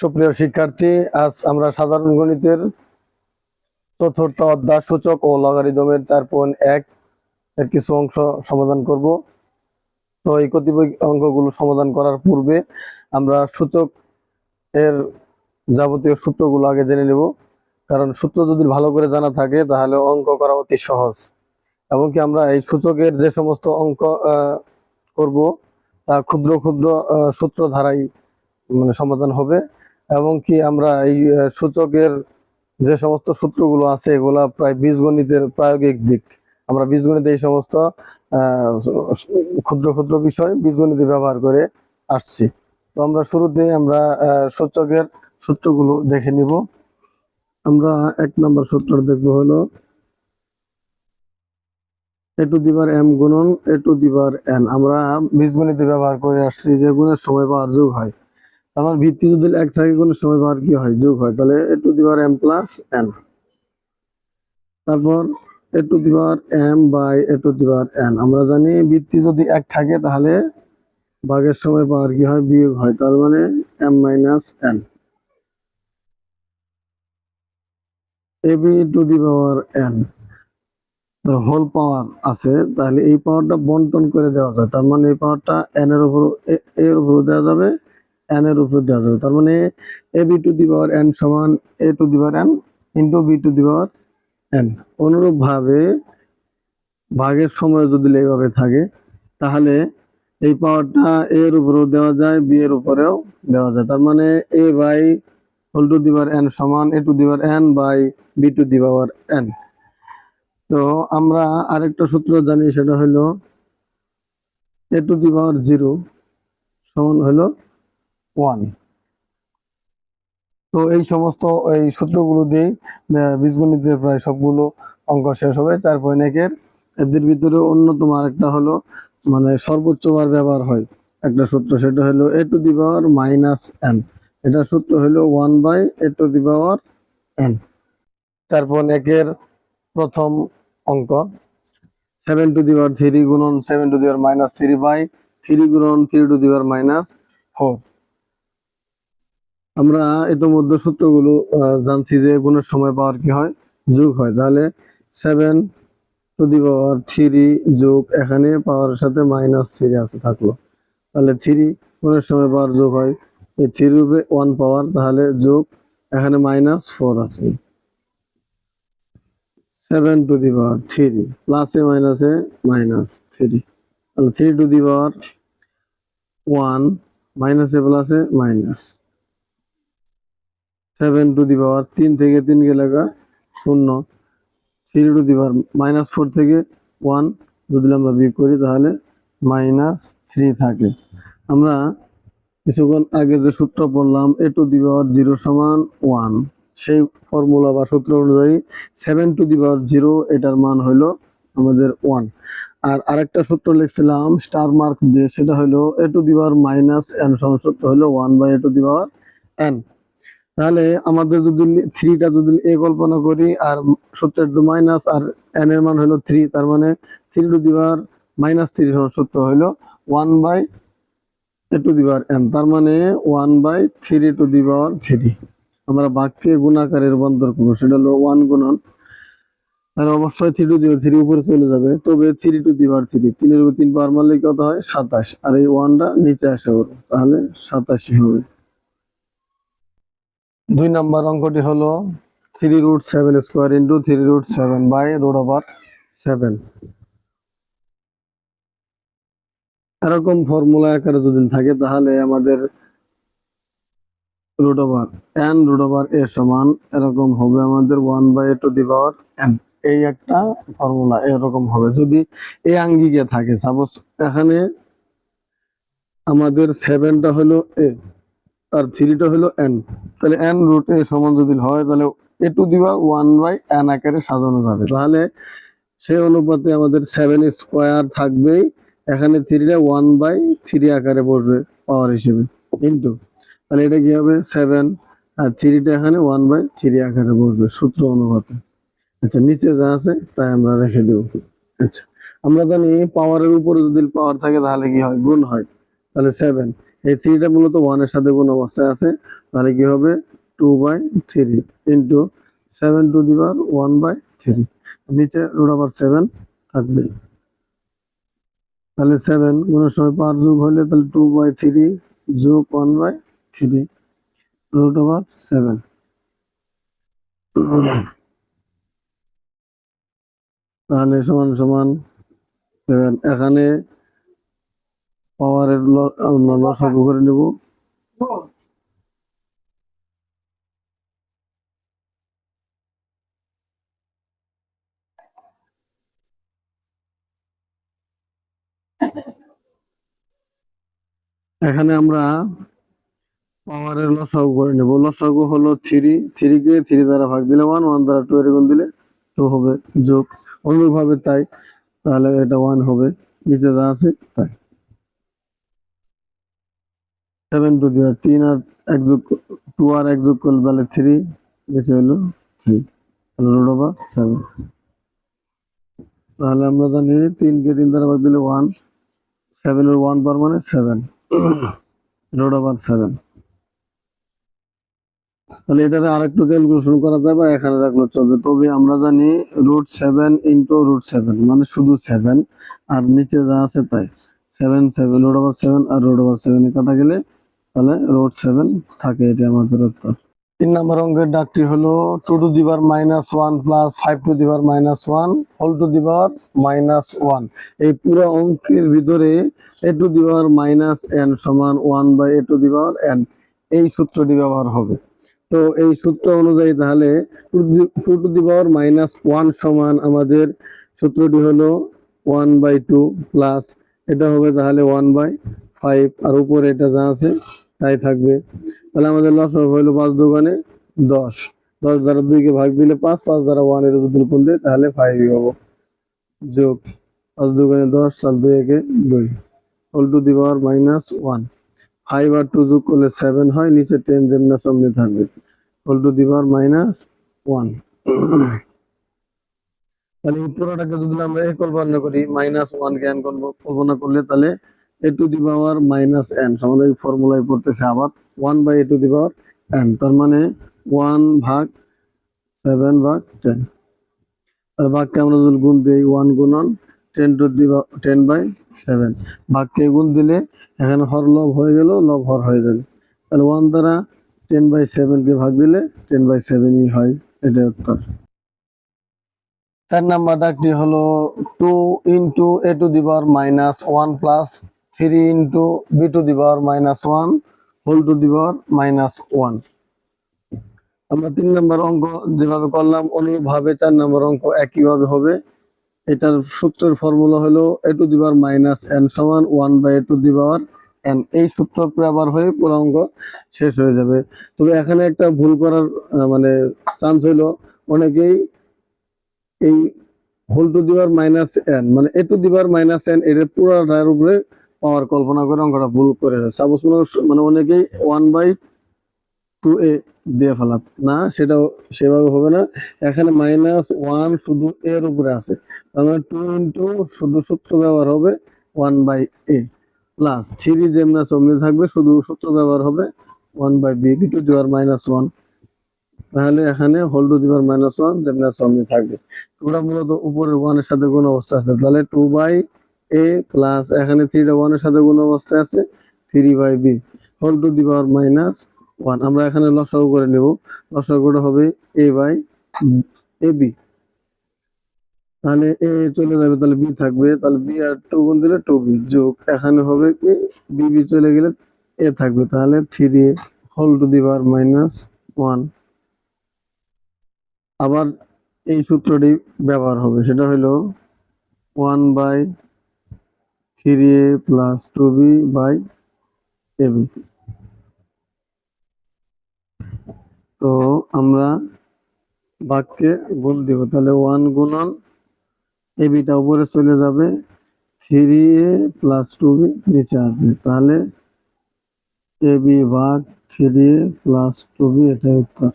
সুপ্রিয় শিক্ষার্থী, আজ আমরা সাধারণ গণিতের চতুর্থ অধ্যায় সূচক ও লগারিদমের চার পয়েন্ট এক এর কিছু অংশ সমাধান করব। তো এই কতিপয় অঙ্কগুলো সমাধান করার পূর্বে আমরা সূচক এর যাবতীয় সূত্রগুলো আগে জেনে নেব। কারণ সূত্র যদি ভালো করে জানা থাকে, তাহলে অঙ্ক করা অতি সহজ। এমনকি আমরা এই সূচকের যে সমস্ত অঙ্ক করব, তা ক্ষুদ্র ক্ষুদ্র সূত্র ধারাই মানে সমাধান হবে। এবং কি আমরা এই সূচকের যে সমস্ত সূত্রগুলো আছে, এগুলা প্রায় বীজগণিতের প্রায়োগিক দিক। আমরা বীজগণিতে এই সমস্ত ক্ষুদ্র ক্ষুদ্র বিষয় বীজগণিতে ব্যবহার করে আসছি। তো আমরা শুরুতে আমরা সূচকের সূত্রগুলো দেখে নিব। আমরা এক নম্বর সূত্র দেখব হলো, এ টু দিবার এম গুণন, এ টু দিবার এন। আমরা বীজগণিতে ব্যবহার করে আসছি যে গুণের সময় পাওয়ার যোগ হয়। আমার ভিত্তি যদি এক থাকে, কোনো সময় পাওয়ার কি হয়? যোগ হয়। তাহলে a to the power m plus n তারপর a to the power m by a to the power n আমরা জানি ভিত্তি যদি এক থাকে, তাহলে ভাগের সময় পাওয়ার কি হয়? বিয়োগ হয়। তার মানে m minus n a b to the power n whole power আছে, তাহলে এই পাওয়ারটা বন্টন করে দেওয়া যায়। তার মানে এই পাওয়ারটা এন এর উপর এর উপর দেওয়া যাবে। এন এর উপর দেওয়া যাবে। তার মানে a b to the power n সমান a to the power n into b to the power n অনুরূপ ভাবে ভাগের সময় যদি এইভাবে থাকে, তাহলে এই পাওয়ারটা এর উপরেও দেওয়া যায় বি এর উপরেও দেওয়া যায়। তার মানে a by whole to the power n সমান a to the power n by b to the power n তো আমরা আরেকটা সূত্র জানি, সেটা হলো এ টু দি পাওয়ার জিরো সমান হলো ওয়ান তো এই সমস্ত এই সূত্রগুলো দিয়ে বীজগণিতের প্রায় সবগুলো অঙ্ক শেষ হবে। চার পয়েন্ট একের এদের ভিতরে অন্যতম আরেকটা হলো মানে সর্বোচ্চ বার ব্যবহার হয়। একটা সূত্র সেটা হলো a to the power minus n এটা সূত্র হলো one by a to the power চার পয়েন্ট একের প্রথম অঙ্ক। Seven to the power three গুণন seven to the power minus three by three গুণন three to the power minus four আমরা ইতিমধ্যে সূত্রগুলো জানছি যে গুণের সময় পাওয়ার কি হয়? যোগ হয়। তাহলে seven to the power three যোগ এখানে পাওয়ার সাথে মাইনাস থ্রি আছে, থাকল। তাহলে থ্রি গুণের সময় পাওয়ার যোগ হয়। এই থ্রির উপরে ওয়ান পাওয়ার তাহলে যোগ এখানে মাইনাস ফোর আছে। Seven to the power three প্লাসে মাইনাসে মাইনাস থ্রি তাহলে three to the power one মাইনাসে প্লাসে minus seven to the power তিন থেকে তিন গেলে শূন্য। Three to the power minus four থেকে ওয়ান যদি আমরা বিয়োগ করি তাহলে মাইনাস থ্রি থাকে। আমরা কিছুক্ষণ আগে যে সূত্র পড়লাম a to the power zero সমান ওয়ান সেই ফর্মুলা বা সূত্র অনুযায়ী seven to the power zero এটার মান হলো আমাদের ওয়ান আর আরেকটা সূত্র লিখছিলাম স্টার মার্ক দিয়ে, সেটা হলো a to the power minus n সমান সূত্র হলো one by a to the power n তাহলে আমাদের যদি থ্রিটা যদি এ কল্পনা করি, আর সূত্রের টু মাইনাস আর এন এর মান হলো থ্রি তার মানে three to the power minus three সূত্র হলো one by a to the power n তার মানে one by three to the power three আমরা বাক্যে গুণাকারে রূপান্তর করব, সেটা হলো ওয়ান গুণন। তাহলে অবশ্যই থ্রি টু দি থ্রি উপরে চলে যাবে, তবে থ্রি টু দিবার থ্রি তিনের উপর তিন পাওয়ার মারলে কত হয়? সাতাশ। আর এই ওয়ানটা নিচে আসে তাহলে সাতাশি হবে। দুই নম্বর অঙ্কটি হলো three root seven square into three root seven by root over seven এরকম ফর্মুলা আকারে যদি থাকে, তাহলে আমাদের root over n root over a সমান এরকম হবে আমাদের one by two the power n এই একটা ফর্মুলা এরকম হবে। যদি এই আঙ্গিকে থাকে সাপোজ এখানে আমাদের সেভেনটা হলো এ আর থ্রিটা হলো এন তাহলে এন রুট এ সমান যদি হয়, তাহলে a to the power one by n আকারে সাজানো যাবে। তাহলে সেই অনুপাতে আমাদের সেভেন স্কোয়ার থাকবেই। এখানে থ্রিটা ওয়ান বাই থ্রি আকারে বসবে পাওয়ার হিসেবে। ইন্টু তাহলে এটা কি হবে? সেভেন আর থ্রিটা এখানে ওয়ান বাই থ্রি আকারে বসবে সূত্র অনুপাতে। আচ্ছা নিচে যা আছে, তাই আমরা রেখে দেব। আচ্ছা আমরা জানি পাওয়ারের উপরে যদি পাওয়ার থাকে, তাহলে কি হয়? গুণ হয়। তাহলে সেভেন এই থ্রিটা মূলত ওয়ানের সাথে কোনো অবস্থায় আছে, তাহলে কি হবে? Two by three into seven to the power one by three নিচে রুট ওভার সেভেন থাকবে। তাহলে সেভেন কোনো সময় পার যোগ হলে তাহলে টু বাই থ্রি যোগ one by three root over seven তাহলে সমান সমান সেভেন এখানে পাওয়ারের লসাগু করে নেব। এখানে আমরা পাওয়ারের লসাগু করে নেব। লসাগু হলো থ্রি থ্রি কে থ্রি দ্বারা ভাগ দিলে ওয়ান ওয়ান দ্বারা টু এর গুণ দিলে টু হবে যোগ। অনুরূপভাবে তাই তাহলে এটা ওয়ান হবে। নিচে যা আছে তাই। সেভেন টু দিয়ে তিন আর এক যোগ, টু আর এক যোগ করলে তাহলে থ্রি নিচে হলো থ্রি তাহলে রোড ওভার সেভেন তাহলে আমরা জানি তিনকে তিন দ্বারা ভাগ দিলে ওয়ান সেভেনের ওয়ান পার মানে সেভেন রোড ওভার সেভেন তাহলে এটাতে আরেকটু ক্যালকুলেশন করা যাবে, এখানে রাখলে চলবে। তবে আমরা জানি root seven into root seven মানে শুধু সেভেন আর নিচে যা আছে তাই। Seven seven root over seven আর রোড ওভার সেভেন কাটা গেলে তাহলে রোড সেভেন থাকে এটি আমাদের উত্তর তিন নম্বর অঙ্কের ডাকটি হলো two to the power minus one plus five to the power minus one whole to the power minus one এই পুরো অঙ্কের ভিতরে a to the power minus n সমান one by a to the power n এই সূত্রটি ব্যবহার হবে। তো এই সূত্র অনুযায়ী তাহলে two to the power minus one সমান আমাদের সূত্রটি হলো ওয়ান বাই টু প্লাস এটা হবে তাহলে ওয়ান বাই ফাইভ আর উপরে এটা যা আছে, তাই থাকবে। তাহলে আমাদের লস হইল পাঁচ দোকানে দশ। দশ দ্বারা দুইকে ভাগ দিলে পাঁচ পাঁচ দ্বারা ওয়ানের যদি কোন দেয়, তাহলে ফাইভই হব যোগ পাঁচ দোকানে দশ চার দুই একে দুই। Whole to the power minus one five R two যোগ করলে সেভেন হয়, নিচে টেন যেমন সামনে থাকবে। Whole to the power minus one তাহলে এই পুরোটাকে যদি আমরা এ কল্পনা করি মাইনাস ওয়ান এন কল্পনা করলে তাহলে a to the power minus n সমান এই ফর্মুলায় পড়তেছে আবার one by a to the power n তার মানে ওয়ান ভাগ সেভেন ভাগ টেন আর ভাগকে আমরা যদি গুণ দিই ওয়ান গুণন ten to the ten by seven ভাগকে গুণ দিলে এখানে হর লব হয়ে গেল, লব হর হয়ে যাবে। তাহলে ওয়ান দ্বারা টেন বাই সেভেনকে ভাগ দিলে টেন বাই সেভেনই হয়। এটা উত্তর। চার নাম্বার ডাকটি হলো two into a to the power minus one plus three into b to the power minus one whole to the power minus one আমরা তিন নম্বর অঙ্ক যেভাবে করলাম অনুরূপভাবে চার নম্বর অঙ্ক একইভাবে হবে। এটার সূত্রের ফর্মুলা হলো a to the power minus n সমান one by a to the power n এই সূত্র ব্যবহার হয়ে পুরো অঙ্ক শেষ হয়ে যাবে। তবে এখানে একটা ভুল করার মানে চান্স হইল অনেকেই এই whole to the power minus n মানে a to the power minus n এর পুরোটার উপরে পাওয়ার কল্পনা করে অঙ্কটা ভুল করে সাপোজ মানে অনেকেই ওয়ান বাই টু এ দিয়ে ফেলাত। না, সেটাও সেভাবে হবে না। এখানে মাইনাস ওয়ান শুধু এর উপরে আছে। মানে টু ইন্টু শুধু সূত্র ব্যবহার হবে one by a plus three যেমনা সমনি থাকবে, শুধু সূত্র ব্যবহার হবে one by b to the power minus one তাহলে এখানে whole to the power minus one যেমনা সমনি থাকবে। টুটা মূলত উপরের ওয়ানের সাথে কোন অবস্থা আছে। তাহলে টু বাই এ প্লাস এখানে থ্রিটা ওয়ানের সাথে গুণ অবস্থায় আছে three by b whole to the power minus one আমরা এখানে লসাগু করে নেব। লসাগুটা হবে এ বাই এ বি তাহলে এ চলে যাবে, তাহলে বি থাকবে। তাহলে বি আর টু গুণ দিলে টু বি যোগ। এখানে হবে কি? বি বি চলে গেলে এ থাকবে। তাহলে three whole to the power minus one আবার এই সূত্রটি ব্যবহার হবে। সেটা হলো one by three a plus two b by a b তো আমরা বাক্যে গুণ দিব, তাহলে ওয়ান গুণন এ বিটা উপরে চলে যাবে three a plus two b নিচে আসবে। তাহলে এ বি ভাগ three a plus two b, এটাই উত্তর।